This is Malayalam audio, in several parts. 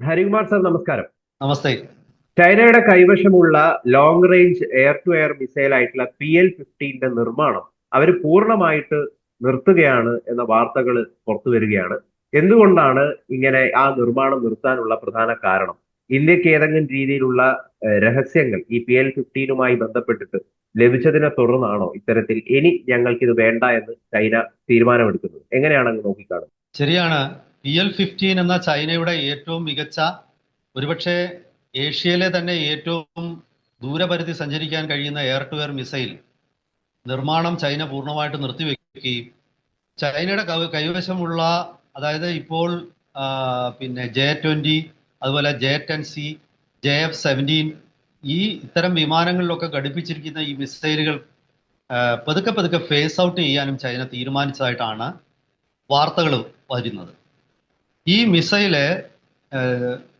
ഹരികുമാർ സർ നമസ്കാരം. നമസ്തേ. ചൈനയുടെ കൈവശമുള്ള long range air to air missile ആയിട്ടുള്ള പി എൽ ഫിഫ്റ്റീന്റെ നിർമ്മാണം അവർ പൂർണമായിട്ട് നിർത്തുകയാണ് എന്ന വാർത്തകൾ പുറത്തു വരികയാണ്. എന്തുകൊണ്ടാണ് ഇങ്ങനെ ആ നിർമ്മാണം നിർത്താനുള്ള പ്രധാന കാരണം? ഇന്ത്യയ്ക്ക് ഏതെങ്കിലും രീതിയിലുള്ള രഹസ്യങ്ങൾ ഈ പി എൽ ഫിഫ്റ്റീനുമായി ബന്ധപ്പെട്ടിട്ട് ലഭിച്ചതിനെ തുടർന്നാണോ ഇത്തരത്തിൽ ഇനി ഞങ്ങൾക്ക് ഇത് വേണ്ട എന്ന് ചൈന തീരുമാനമെടുക്കുന്നത്? എങ്ങനെയാണ് അങ്ങ് നോക്കിക്കാണുന്നത്? ശരിയാണ്. പി എൽ ഫിഫ്റ്റീൻ എന്ന ചൈനയുടെ ഏറ്റവും മികച്ച ഒരുപക്ഷെ ഏഷ്യയിലെ തന്നെ ഏറ്റവും ദൂരപരിധി സഞ്ചരിക്കാൻ കഴിയുന്ന എയർ ടു എയർ മിസൈൽ നിർമ്മാണം ചൈന പൂർണമായിട്ട് നിർത്തിവെക്കുകയും ചൈനയുടെ കൈവശമുള്ള അതായത് ഇപ്പോൾ പിന്നെ ജെ ട്വന്റി അതുപോലെ J ten C J F seventeen ഈ ഇത്തരം വിമാനങ്ങളിലൊക്കെ ഘടിപ്പിച്ചിരിക്കുന്ന ഈ മിസൈലുകൾ പതുക്കെ പതുക്കെ ഫേസ് ഔട്ട് ചെയ്യാനും ചൈന തീരുമാനിച്ചതായിട്ടാണ് വാർത്തകൾ വരുന്നത്. ഈ മിസൈൽ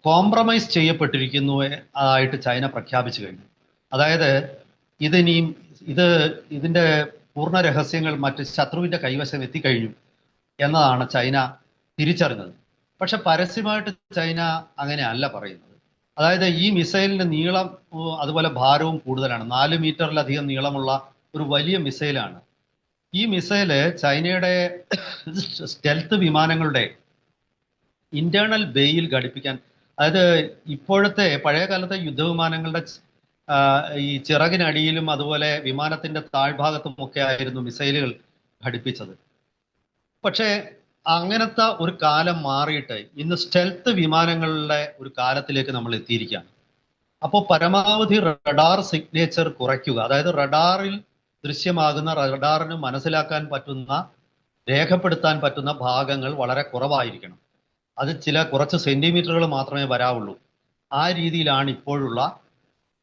കോംപ്രമൈസ് ചെയ്യപ്പെട്ടിരിക്കുന്നു ആയിട്ട് ചൈന പ്രഖ്യാപിച്ചു കഴിഞ്ഞു. അതായത് ഇതിനിയും ഇത് ഇതിന്റെ പൂർണ രഹസ്യങ്ങൾ മറ്റ് ശത്രുവിന്റെ കൈവശം എത്തിക്കഴിഞ്ഞു എന്നതാണ് ചൈന തിരിച്ചറിഞ്ഞത്. പക്ഷെ പരസ്യമായിട്ട് ചൈന അങ്ങനെ അല്ല പറയുന്നത്. അതായത് ഈ മിസൈലിന്റെ നീളം അതുപോലെ ഭാരവും കൂടുതലാണ്. നാല് മീറ്ററിലധികം നീളമുള്ള ഒരു വലിയ മിസൈലാണ്. ഈ മിസൈൽ ചൈനയുടെ സ്റ്റെൽത്ത് വിമാനങ്ങളുടെ ഇന്റേണൽ ബേയിൽ ഘടിപ്പിക്കാൻ. അതായത് ഇപ്പോഴത്തെ പഴയ കാലത്തെ യുദ്ധവിമാനങ്ങളുടെ ഈ ചിറകിനടിയിലും അതുപോലെ വിമാനത്തിന്റെ താഴ്ഭാഗത്തും ഒക്കെ ആയിരുന്നു മിസൈലുകൾ ഘടിപ്പിച്ചത്. പക്ഷേ അങ്ങനത്തെ ഒരു കാലം മാറിയിട്ട് ഇന്ന് സ്റ്റെൽത്ത് വിമാനങ്ങളുടെ ഒരു കാലത്തിലേക്ക് നമ്മൾ എത്തിയിരിക്കുകയാണ്. അപ്പോൾ പരമാവധി റഡാർ സിഗ്നേച്ചർ കുറയ്ക്കുക അതായത് റഡാറിൽ ദൃശ്യമാകുന്ന റഡാറിന് മനസ്സിലാക്കാൻ പറ്റുന്ന രേഖപ്പെടുത്താൻ പറ്റുന്ന ഭാഗങ്ങൾ വളരെ കുറവായിരിക്കണം. അത് ചില കുറച്ച് സെന്റിമീറ്ററുകൾ മാത്രമേ വരാവുള്ളൂ. ആ രീതിയിലാണ് ഇപ്പോഴുള്ള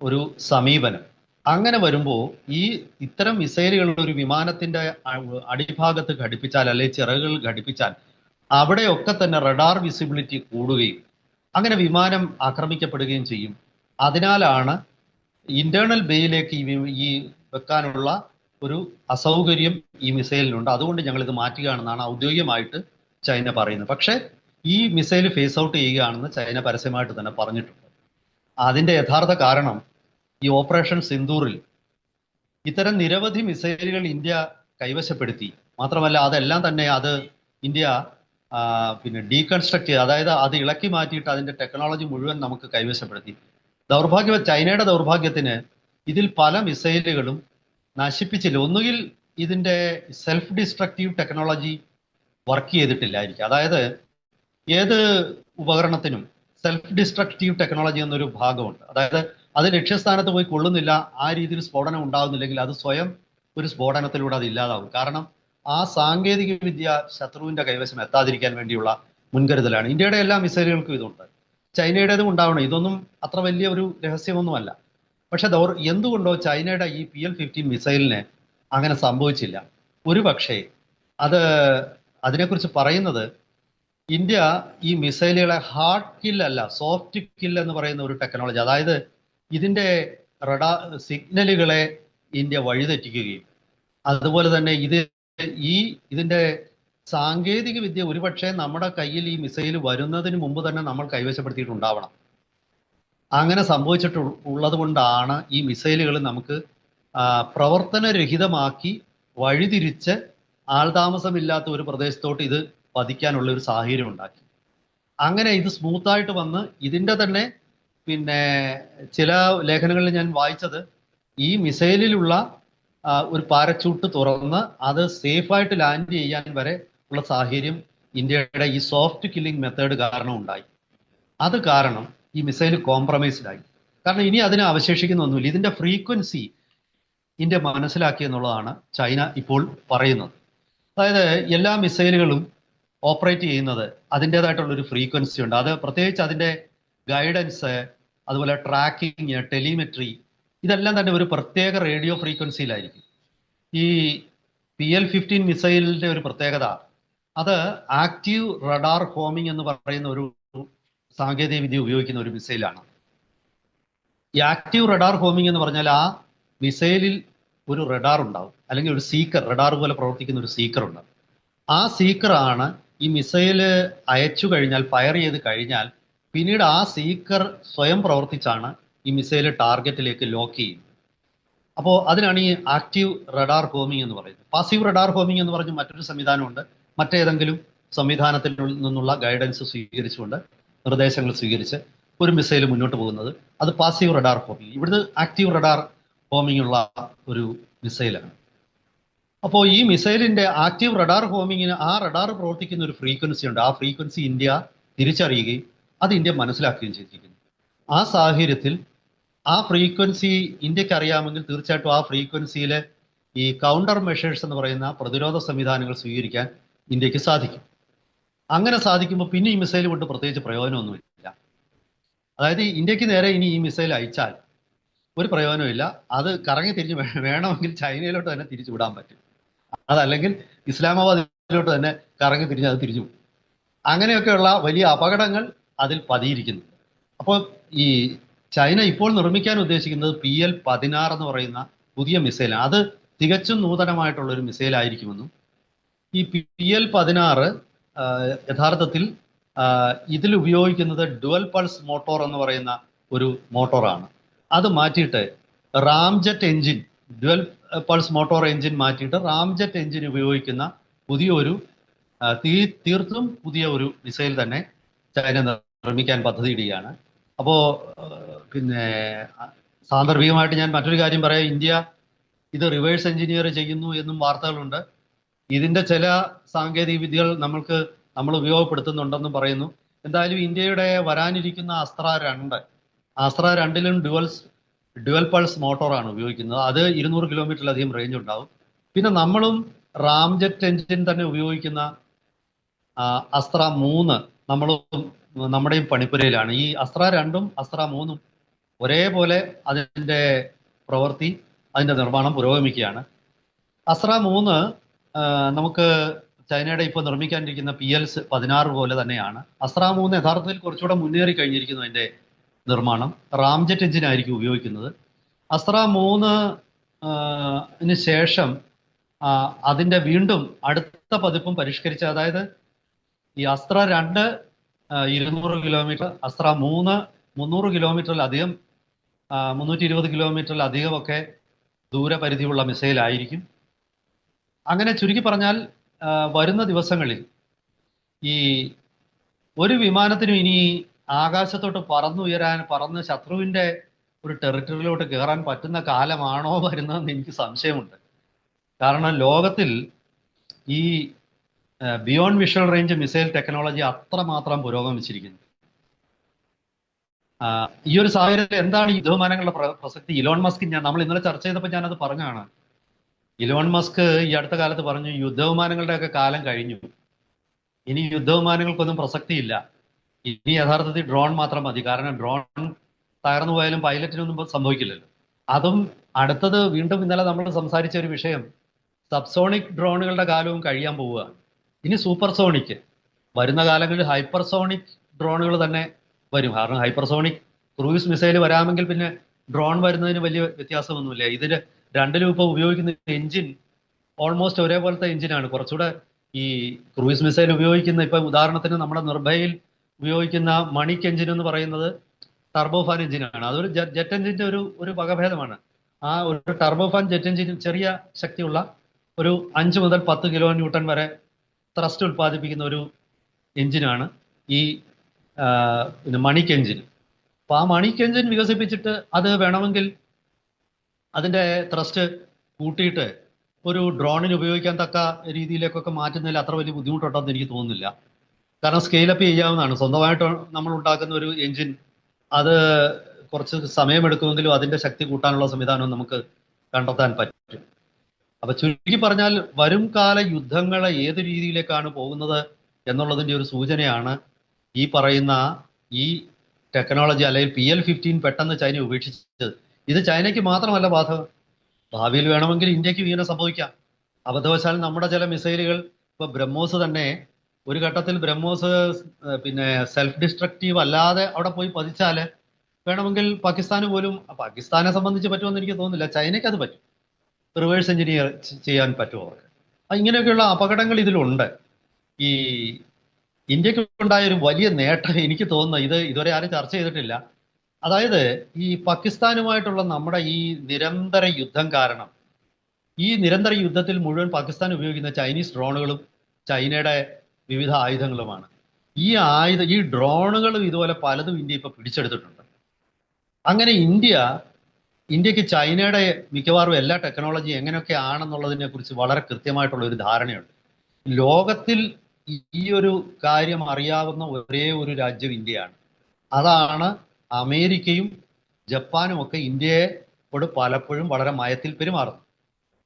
ഒരു സമീപനം. അങ്ങനെ വരുമ്പോൾ ഈ ഇത്തരം മിസൈലുകൾ ഒരു വിമാനത്തിന്റെ അടിഭാഗത്ത് ഘടിപ്പിച്ചാൽ അല്ലെങ്കിൽ ചിറകുകൾ ഘടിപ്പിച്ചാൽ അവിടെയൊക്കെ തന്നെ റഡാർ വിസിബിലിറ്റി കൂടുകയും അങ്ങനെ വിമാനം ആക്രമിക്കപ്പെടുകയും ചെയ്യും. അതിനാലാണ് ഇന്റേണൽ ബേയിലേക്ക് ഈ വെക്കാനുള്ള ഒരു അസൗകര്യം ഈ മിസൈലിനുണ്ട്. അതുകൊണ്ട് ഞങ്ങൾ ഇത് മാറ്റുകയാണെന്നാണ് ഔദ്യോഗികമായിട്ട് ചൈന പറയുന്നത്. പക്ഷേ ഈ മിസൈൽ ഫേസ് ഔട്ട് ചെയ്യുകയാണെന്ന് ചൈന പരസ്യമായിട്ട് തന്നെ പറഞ്ഞിട്ടുണ്ട്. അതിന്റെ യഥാർത്ഥ കാരണം ഈ ഓപ്പറേഷൻ സിന്ദൂറിൽ ഇത്തരം നിരവധി മിസൈലുകൾ ഇന്ത്യ കൈവശപ്പെടുത്തി. മാത്രമല്ല അതെല്ലാം തന്നെ അത് ഇന്ത്യ പിന്നെ ഡീകൺസ്ട്രക്ട് ചെയ്ത് അതായത് അത് ഇളക്കി മാറ്റിയിട്ട് അതിന്റെ ടെക്നോളജി മുഴുവൻ നമുക്ക് കൈവശപ്പെടുത്തി. ദൗർഭാഗ്യ ചൈനയുടെ ദൗർഭാഗ്യത്തിന് ഇതിൽ പല മിസൈലുകളും നശിപ്പിച്ചില്ല. ഒന്നുകിൽ ഇതിന്റെ സെൽഫ് ഡിസ്ട്രക്റ്റീവ് ടെക്നോളജി വർക്ക് ചെയ്തിട്ടില്ലായിരിക്കും. അതായത് ഏത് ഉപകരണത്തിനും സെൽഫ് ഡിസ്ട്രക്റ്റീവ് ടെക്നോളജി എന്നൊരു ഭാഗമുണ്ട്. അതായത് അത് ലക്ഷ്യസ്ഥാനത്ത് പോയി കൊള്ളുന്നില്ല ആ രീതിയിൽ സ്ഫോടനം ഉണ്ടാകുന്നില്ലെങ്കിൽ അത് സ്വയം ഒരു സ്ഫോടനത്തിലൂടെ അത് ഇല്ലാതാവും. കാരണം ആ സാങ്കേതിക വിദ്യ ശത്രുവിന്റെ കൈവശം എത്താതിരിക്കാൻ വേണ്ടിയുള്ള മുൻകരുതലാണ്. ഇന്ത്യയുടെ എല്ലാ മിസൈലുകൾക്കും ഇതുണ്ട്. ചൈനയുടേതും ഉണ്ടാവണം. ഇതൊന്നും അത്ര വലിയ ഒരു രഹസ്യമൊന്നുമല്ല. പക്ഷെ ദൗർ എന്തുകൊണ്ടോ ചൈനയുടെ ഈ പി എൽ ഫിഫ്റ്റീൻ മിസൈലിന് അങ്ങനെ സംഭവിച്ചില്ല. ഒരു പക്ഷേ അത് അതിനെക്കുറിച്ച് പറയുന്നത് ഇന്ത്യ ഈ മിസൈലുകളെ ഹാർഡ് കിൽ അല്ല സോഫ്റ്റ് കിൽ എന്ന് പറയുന്ന ഒരു ടെക്നോളജി അതായത് ഇതിന്റെ റഡാ സിഗ്നലുകളെ ഇന്ത്യ വഴിതെറ്റിക്കുകയും. അതുപോലെ തന്നെ ഇത് ഈ ഇതിന്റെ സാങ്കേതിക വിദ്യ ഒരുപക്ഷെ നമ്മുടെ കയ്യിൽ ഈ മിസൈൽ വരുന്നതിന് മുമ്പ് തന്നെ നമ്മൾ കൈവശപ്പെടുത്തിയിട്ടുണ്ടാവണം. അങ്ങനെ സംഭവിച്ചിട്ട് ഉള്ളത് കൊണ്ടാണ് ഈ മിസൈലുകൾ നമുക്ക് പ്രവർത്തനരഹിതമാക്കി വഴിതിരിച്ച് ആൾതാമസമില്ലാത്ത ഒരു പ്രദേശത്തോട്ട് ഇത് പതിക്കാനുള്ള ഒരു സാഹചര്യം ഉണ്ടാക്കി. അങ്ങനെ ഇത് സ്മൂത്തായിട്ട് വന്ന് ഇതിന്റെ തന്നെ പിന്നെ ചില ലേഖനങ്ങളിൽ ഞാൻ വായിച്ചത് ഈ മിസൈലിലുള്ള ഒരു പാരച്യൂട്ട് തുറന്ന് അത് സേഫായിട്ട് ലാൻഡ് ചെയ്യാൻ വരെ ഉള്ള സാഹചര്യം ഇന്ത്യയുടെ ഈ സോഫ്റ്റ് കില്ലിംഗ് മെത്തേഡ് കാരണം ഉണ്ടായി. അത് കാരണം ഈ മിസൈൽ കോംപ്രമൈസ്ഡ് ആയി കാരണം ഇനി അതിനെ അവശേഷിക്കുന്ന ഒന്നുമില്ല ഇതിന്റെ ഫ്രീക്വൻസി ഇന്ത്യ മനസ്സിലാക്കി എന്നുള്ളതാണ് ചൈന ഇപ്പോൾ പറയുന്നത്. അതായത് എല്ലാ മിസൈലുകളും ഓപ്പറേറ്റ് ചെയ്യുന്നത് അതിന്റെതായിട്ടുള്ളൊരു ഫ്രീക്വൻസി ഉണ്ട്. അത് പ്രത്യേകിച്ച് അതിന്റെ ഗൈഡൻസ് അതുപോലെ ട്രാക്കിങ് ടെലിമെട്രി ഇതെല്ലാം തന്നെ ഒരു പ്രത്യേക റേഡിയോ ഫ്രീക്വൻസിയിലായിരിക്കും. ഈ പി എൽ ഫിഫ്റ്റീൻ മിസൈലിന്റെ ഒരു പ്രത്യേകത അത് ആക്റ്റീവ് റഡാർ ഹോമിംഗ് എന്ന് പറയുന്ന ഒരു സാങ്കേതിക വിദ്യ ഉപയോഗിക്കുന്ന ഒരു മിസൈലാണ്. ഈ ആക്റ്റീവ് റഡാർ ഹോമിംഗ് എന്ന് പറഞ്ഞാൽ ആ മിസൈലിൽ ഒരു റഡാർ ഉണ്ടാവും. അല്ലെങ്കിൽ ഒരു സീക്കർ റഡാർ പോലെ പ്രവർത്തിക്കുന്ന ഒരു സീക്കർ ഉണ്ട്. ആ സീക്കറാണ് ഈ മിസൈൽ അയച്ചു കഴിഞ്ഞാൽ ഫയർ ചെയ്ത് കഴിഞ്ഞാൽ പിന്നീട് ആ സീക്കർ സ്വയം പ്രവർത്തിച്ചാണ് ഈ മിസൈൽ ടാർഗറ്റിലേക്ക് ലോക്ക് ചെയ്യുന്നത്. അപ്പോൾ അതിനാണ് ഈ ആക്റ്റീവ് റഡാർ ഹോമിംഗ് എന്ന് പറയുന്നത്. പാസീവ് റഡാർ ഹോമിംഗ് എന്ന് പറഞ്ഞ് മറ്റൊരു സംവിധാനമുണ്ട്. മറ്റേതെങ്കിലും സംവിധാനത്തിൽ നിന്നുള്ള ഗൈഡൻസ് സ്വീകരിച്ചുകൊണ്ട് നിർദ്ദേശങ്ങൾ സ്വീകരിച്ച് ഒരു മിസൈൽ മുന്നോട്ട് പോകുന്നത് അത് പാസീവ് റഡാർ ഹോമിംഗ്. ഇവിടുന്ന് ആക്റ്റീവ് റഡാർ ഹോമിംഗ് ഉള്ള ഒരു മിസൈലാണ്. അപ്പോൾ ഈ മിസൈലിന്റെ ആക്റ്റീവ് റഡാർ ഹോമിങ്ങിന് ആ റഡാർ പ്രവർത്തിക്കുന്ന ഒരു ഫ്രീക്വൻസി ഉണ്ട്. ആ ഫ്രീക്വൻസി ഇന്ത്യ തിരിച്ചറിയുകയും അത് ഇന്ത്യ മനസ്സിലാക്കുകയും ചെയ്തിരിക്കുന്നു. ആ സാഹചര്യത്തിൽ ആ ഫ്രീക്വൻസി ഇന്ത്യയ്ക്ക് അറിയാമെങ്കിൽ തീർച്ചയായിട്ടും ആ ഫ്രീക്വൻസിയിലെ ഈ കൗണ്ടർ മെഷേഴ്സ് എന്ന് പറയുന്ന പ്രതിരോധ സംവിധാനങ്ങൾ സ്വീകരിക്കാൻ ഇന്ത്യയ്ക്ക് സാധിക്കും. അങ്ങനെ സാധിക്കുമ്പോൾ പിന്നെ ഈ മിസൈൽ കൊണ്ട് പ്രത്യേകിച്ച് പ്രയോജനമൊന്നുമില്ല. അതായത് ഇന്ത്യയ്ക്ക് നേരെ ഇനി ഈ മിസൈൽ അയച്ചാൽ ഒരു പ്രയോജനമില്ല അത് കറങ്ങി തിരിഞ്ഞ് വേണമെങ്കിൽ ചൈനയിലോട്ട് തന്നെ തിരിച്ചു വിടാൻ പറ്റും. അതല്ലെങ്കിൽ ഇസ്ലാമാബാദിലോട്ട് തന്നെ കറങ്ങി തിരിഞ്ഞ് അത് വിടും അങ്ങനെയൊക്കെയുള്ള വലിയ അപകടങ്ങൾ അതിൽ പതിയിരിക്കുന്നു. അപ്പോൾ ഈ ചൈന ഇപ്പോൾ നിർമ്മിക്കാൻ ഉദ്ദേശിക്കുന്നത് പി എൽ പതിനാറ് എന്ന് പറയുന്ന പുതിയ മിസൈൽ അത് തികച്ചും നൂതനമായിട്ടുള്ള ഒരു മിസൈൽ ആയിരിക്കുമെന്നും ഈ പി എൽ പതിനാറ് യഥാർത്ഥത്തിൽ ഇതിൽ ഉപയോഗിക്കുന്നത് ഡുവൽ പൾസ് മോട്ടോർ എന്ന് പറയുന്ന ഒരു മോട്ടോറാണ്. അത് മാറ്റിയിട്ട് ramjet engine dual pulse motor engine മാറ്റിയിട്ട് റാംജെറ്റ് എഞ്ചിൻ ഉപയോഗിക്കുന്ന പുതിയൊരു തീ- തീർത്തും പുതിയ ഒരു മിസൈൽ തന്നെ ചൈന നിർമ്മിക്കാൻ പദ്ധതിയിടുകയാണ് അപ്പോൾ പിന്നെ സാന്ദർഭികമായിട്ട് ഞാൻ മറ്റൊരു കാര്യം പറയാം. ഇന്ത്യ ഇത് റിവേഴ്സ് എഞ്ചിനീയർ ചെയ്യുന്നു എന്നും വാർത്തകളുണ്ട്. ഇതിന്റെ ചില സാങ്കേതിക വിദ്യകൾ നമ്മൾക്ക് നമ്മൾ ഉപയോഗപ്പെടുത്തുന്നുണ്ടെന്നും പറയുന്നു. എന്തായാലും ഇന്ത്യയുടെ വരാനിരിക്കുന്ന അസ്ത്ര രണ്ട് അസ്ത്ര രണ്ടിലും ഡുവൽസ് ഡുവൽ പൾസ് മോട്ടോറാണ് ഉപയോഗിക്കുന്നത്. അത് ഇരുന്നൂറ് കിലോമീറ്ററിലധികം റേഞ്ച് ഉണ്ടാവും. പിന്നെ നമ്മളും റാംജെറ്റ് എഞ്ചിൻ തന്നെ ഉപയോഗിക്കുന്ന അസ്ത്ര മൂന്ന് നമ്മളും നമ്മുടെയും പണിപ്പുരയിലാണ്. ഈ അസ്ത്ര രണ്ടും അസ്ത്ര മൂന്നും ഒരേപോലെ അതിന്റെ പ്രവൃത്തി അതിന്റെ നിർമ്മാണം പുരോഗമിക്കുകയാണ്. അസ്ത്ര മൂന്ന് നമുക്ക് ചൈനയുടെ ഇപ്പോൾ നിർമ്മിക്കാനിരിക്കുന്ന പി എൽസ് പതിനാറ് പോലെ തന്നെയാണ്. അസ്ത്ര മൂന്ന് യഥാർത്ഥത്തിൽ കുറച്ചുകൂടെ മുന്നേറി കഴിഞ്ഞിരിക്കുന്നു അതിന്റെ നിർമ്മാണം. റാംജെറ്റ് എഞ്ചിൻ ആയിരിക്കും ഉപയോഗിക്കുന്നത്. അസ്ത്ര മൂന്ന് ആ, ന് ശേഷം അതിന്റെ വീണ്ടും അടുത്ത പതിപ്പും പരിഷ്കരിച്ച അതായത് ഈ അസ്ത്ര രണ്ട് ഇരുന്നൂറ് കിലോമീറ്റർ അസ്ത്ര മൂന്ന് മുന്നൂറ് കിലോമീറ്ററിലധികം മുന്നൂറ്റി ഇരുപത് കിലോമീറ്ററിലധികമൊക്കെ ദൂരപരിധിയുള്ള മിസൈലായിരിക്കും. അങ്ങനെ ചുരുക്കി പറഞ്ഞാൽ വരുന്ന ദിവസങ്ങളിൽ ഈ ഒരു വിമാനത്തിനും ഇനി ആകാശത്തോട്ട് പറന്നുയരാൻ പറന്ന് ശത്രുവിന്റെ ഒരു ടെറിട്ടറിയിലോട്ട് കയറാൻ പറ്റുന്ന കാലമാണോ വരുന്നതെന്ന് എനിക്ക് സംശയമുണ്ട്. കാരണം ലോകത്തിൽ ഈ beyond visual range missile technology അത്രമാത്രം പുരോഗമിച്ചിരിക്കുന്നു ഈ ഒരു സാഹചര്യത്തിൽ എന്താണ് ഈ യുദ്ധവിമാനങ്ങളുടെ പ്രസക്തി? ഇലോൺ മസ്ക് ഞാൻ നമ്മൾ ഇന്നലെ ചർച്ച ചെയ്തപ്പോൾ ഞാനത് പറഞ്ഞാണ് ഇലോൺ മസ്ക് ഈ അടുത്ത കാലത്ത് പറഞ്ഞു യുദ്ധവിമാനങ്ങളുടെ ഒക്കെ കാലം കഴിഞ്ഞു. ഇനി യുദ്ധവിമാനങ്ങൾക്കൊന്നും പ്രസക്തിയില്ല. ഇനി യഥാർത്ഥത്തിൽ ഡ്രോൺ മാത്രം മതി. കാരണം ഡ്രോൺ തകർന്നു പോയാലും പൈലറ്റിനൊന്നും സംഭവിക്കില്ലല്ലോ. അതും അടുത്തത് വീണ്ടും ഇന്നലെ നമ്മൾ സംസാരിച്ച ഒരു വിഷയം. സബ്സോണിക് ഡ്രോണുകളുടെ കാലവും കഴിയാൻ പോവുകയാണ്. ഇനി സൂപ്പർസോണിക് വരുന്ന കാലങ്ങളിൽ ഹൈപ്പർസോണിക് ഡ്രോണുകൾ തന്നെ വരും. കാരണം ഹൈപ്പർസോണിക് ക്രൂയിസ് മിസൈൽ വരാമെങ്കിൽ പിന്നെ ഡ്രോൺ വരുന്നതിന് വലിയ വ്യത്യാസമൊന്നുമില്ല. ഇതിന് രണ്ടിലും ഇപ്പോൾ ഉപയോഗിക്കുന്ന എഞ്ചിൻ ഓൾമോസ്റ്റ് ഒരേപോലത്തെ എഞ്ചിനാണ് കുറച്ചുകൂടെ ഈ ക്രൂയിസ് മിസൈൽ ഉപയോഗിക്കുന്ന ഇപ്പം ഉദാഹരണത്തിന് നമ്മുടെ നിർഭയയിൽ ഉപയോഗിക്കുന്ന മണിക് എഞ്ചിൻ എന്ന് പറയുന്നത് ടർബോഫാൻ എഞ്ചിനാണ് അതൊരു ജെറ്റ് എഞ്ചിന്റെ ഒരു ഒരു വകഭേദമാണ്. ആ ഒരു ടർബോഫാൻ ജെറ്റ് എഞ്ചിൻ ചെറിയ ശക്തിയുള്ള ഒരു അഞ്ച് മുതൽ പത്ത് കിലോ ന്യൂട്ടൺ വരെ ത്രസ്റ്റ് ഉൽപ്പാദിപ്പിക്കുന്ന ഒരു എഞ്ചിനാണ് ഈ പിന്നെ മണിക് എഞ്ചിൻ അപ്പൊ ആ മണിക് എഞ്ചിൻ വികസിപ്പിച്ചിട്ട് അത് വേണമെങ്കിൽ അതിന്റെ ത്രസ്റ്റ് കൂട്ടിയിട്ട് ഒരു ഡ്രോണിന് ഉപയോഗിക്കാൻ തക്ക രീതിയിലേക്കൊക്കെ മാറ്റുന്നതിൽ അത്ര വലിയ ബുദ്ധിമുട്ടുണ്ടെന്ന് എനിക്ക് തോന്നുന്നില്ല. കാരണം സ്കെയിലപ്പ് ചെയ്യാവുന്നതാണ്. സ്വന്തമായിട്ട് നമ്മൾ ഉണ്ടാക്കുന്ന ഒരു എഞ്ചിൻ അത് കുറച്ച് സമയമെടുക്കുമെങ്കിലും അതിന്റെ ശക്തി കൂട്ടാനുള്ള സംവിധാനം നമുക്ക് കണ്ടെത്താൻ പറ്റും. അപ്പൊ ചുരുക്കി പറഞ്ഞാൽ വരും കാല യുദ്ധങ്ങൾ ഏത് രീതിയിലേക്കാണ് പോകുന്നത് എന്നുള്ളതിന്റെ ഒരു സൂചനയാണ് ഈ പറയുന്ന ഈ ടെക്നോളജി അല്ലെങ്കിൽ പി എൽ ഫിഫ്റ്റീൻ പെട്ടെന്ന് ചൈന ഉപേക്ഷിച്ചത്. ഇത് ചൈനയ്ക്ക് മാത്രമല്ല ബാധകം ഭാവിയിൽ വേണമെങ്കിൽ ഇന്ത്യയ്ക്ക് ഇങ്ങനെ സംഭവിക്കാം. അബദ്ധവശാൽ നമ്മുടെ ചില മിസൈലുകൾ ഇപ്പൊ ബ്രഹ്മോസ് തന്നെ ഒരു ഘട്ടത്തിൽ ബ്രഹ്മോസ് പിന്നെ സെൽഫ് ഡിസ്ട്രക്റ്റീവ് അല്ലാതെ അവിടെ പോയി പതിച്ചാൽ വേണമെങ്കിൽ പാകിസ്ഥാന് പോലും പാകിസ്ഥാനെ സംബന്ധിച്ച് പറ്റുമെന്ന് എനിക്ക് തോന്നുന്നില്ല. ചൈനയ്ക്ക് അത് പറ്റും. റിവേഴ്സ് എഞ്ചിനീയർ ചെയ്യാൻ പറ്റുമോ അവർക്ക്. ഇങ്ങനെയൊക്കെയുള്ള അപകടങ്ങൾ ഇതിലുണ്ട്. ഈ ഇന്ത്യയ്ക്ക് ഉണ്ടായ ഒരു വലിയ നേട്ടം എനിക്ക് തോന്നുന്നു. ഇത് ഇതുവരെ ആരും ചർച്ച ചെയ്തിട്ടില്ല. അതായത് ഈ പാകിസ്ഥാനുമായിട്ടുള്ള നമ്മുടെ ഈ നിരന്തര യുദ്ധം കാരണം ഈ നിരന്തര യുദ്ധത്തിൽ മുഴുവൻ പാകിസ്ഥാൻ ഉപയോഗിക്കുന്ന ചൈനീസ് ഡ്രോണുകളും ചൈനയുടെ വിവിധ ആയുധങ്ങളുമാണ്. ഈ ആയുധ ഈ ഡ്രോണുകളും ഇതുപോലെ പലതും ഇന്ത്യ ഇപ്പൊ പിടിച്ചെടുത്തിട്ടുണ്ട്. അങ്ങനെ ഇന്ത്യ ഇന്ത്യയ്ക്ക് ചൈനയുടെ മിക്കവാറും എല്ലാ ടെക്നോളജി എങ്ങനെയൊക്കെ ആണെന്നുള്ളതിനെ കുറിച്ച് വളരെ കൃത്യമായിട്ടുള്ള ഒരു ധാരണയുണ്ട്. ലോകത്തിൽ ഈ ഒരു കാര്യം അറിയാവുന്ന ഒരേ ഒരു രാജ്യം ഇന്ത്യയാണ്. അതാണ് അമേരിക്കയും ജപ്പാനും ഒക്കെ ഇന്ത്യയോട് പലപ്പോഴും വളരെ മയത്തിൽ പെരുമാറുന്നത്.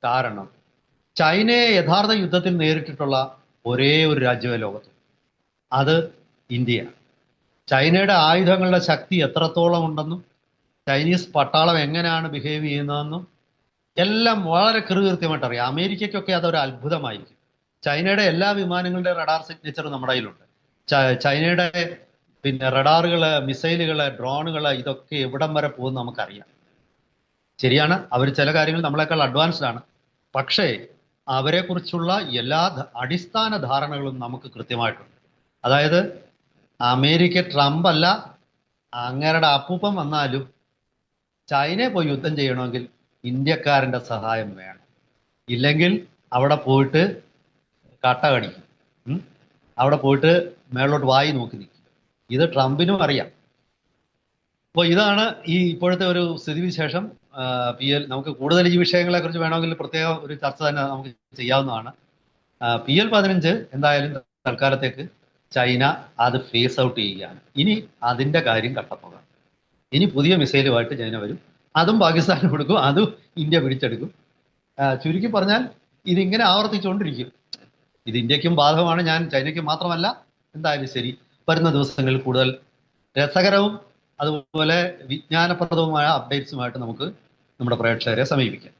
കാരണം ചൈനയെ യഥാർത്ഥ യുദ്ധത്തിൽ നേരിട്ടിട്ടുള്ള ഒരേ ഒരു രാജ്യമേ ലോകത്ത് അത് ഇന്ത്യ. ചൈനയുടെ ആയുധങ്ങളുടെ ശക്തി എത്രത്തോളം ഉണ്ടെന്നും ചൈനീസ് പട്ടാളം എങ്ങനെയാണ് ബിഹേവ് ചെയ്യുന്നതെന്നും എല്ലാം വളരെ കൃത്യമായിട്ട് അറിയാം അമേരിക്കയ്ക്കൊക്കെ അതൊരു അത്ഭുതമായിരിക്കും. ചൈനയുടെ എല്ലാ വിമാനങ്ങളുടെ റഡാർ സിഗ്നേച്ചർ നമ്മുടെ കയ്യിലുണ്ട്. ചൈനയുടെ പിന്നെ റഡാറുകൾ മിസൈലുകൾ ഡ്രോണുകൾ ഇതൊക്കെ എവിടം വരെ പോകും നമുക്കറിയാം. ശരിയാണ് അവർ ചില കാര്യങ്ങൾ നമ്മളെക്കാൾ അഡ്വാൻസ്ഡ് ആണ്. പക്ഷേ അവരെക്കുറിച്ചുള്ള എല്ലാ അടിസ്ഥാന ധാരണകളും നമുക്ക് കൃത്യമായിട്ടുണ്ട്. അതായത് അമേരിക്ക ട്രംപ് അല്ല അങ്ങേരുടെ അപ്പൂപ്പം വന്നാലും ചൈനയെ പോയി യുദ്ധം ചെയ്യണമെങ്കിൽ ഇന്ത്യക്കാരന്റെ സഹായം വേണം. ഇല്ലെങ്കിൽ അവിടെ പോയിട്ട് കട്ട കടിക്കും. അവിടെ പോയിട്ട് മേളോട്ട് വായി നോക്കി നിൽക്കും. ഇത് ട്രംപിനും അറിയാം. അപ്പോൾ ഇതാണ് ഈ ഇപ്പോഴത്തെ ഒരു സ്ഥിതിവിശേഷം. പി എൽ നമുക്ക് കൂടുതൽ ഈ വിഷയങ്ങളെ കുറിച്ച് വേണമെങ്കിൽ പ്രത്യേക ഒരു ചർച്ച തന്നെ നമുക്ക് ചെയ്യാവുന്നതാണ്. പി എൽ പതിനഞ്ച് എന്തായാലും തൽക്കാലത്തേക്ക് ചൈന അത് ഫേസ് ഔട്ട് ചെയ്യുകയാണ്. ഇനി അതിന്റെ കാര്യം കട്ടപ്പുക ഇനി പുതിയ മിസൈലുമായിട്ട് ചൈന വരും. അതും പാകിസ്ഥാന് കൊടുക്കും അതും ഇന്ത്യ പിടിച്ചെടുക്കും. ചുരുക്കി പറഞ്ഞാൽ ഇതിങ്ങനെ ആവർത്തിച്ചുകൊണ്ടിരിക്കും. ഇത് ഇന്ത്യക്കും ബാധകമാണ് ഞാൻ ചൈനയ്ക്ക് മാത്രമല്ല എന്തായാലും ശരി. വരുന്ന ദിവസങ്ങളിൽ കൂടുതൽ രസകരവും അതുപോലെ വിജ്ഞാനപ്രദവുമായ അപ്ഡേറ്റ്സുമായിട്ട് നമുക്ക് നമ്മുടെ പ്രേക്ഷകരെ സമീപിക്കാം.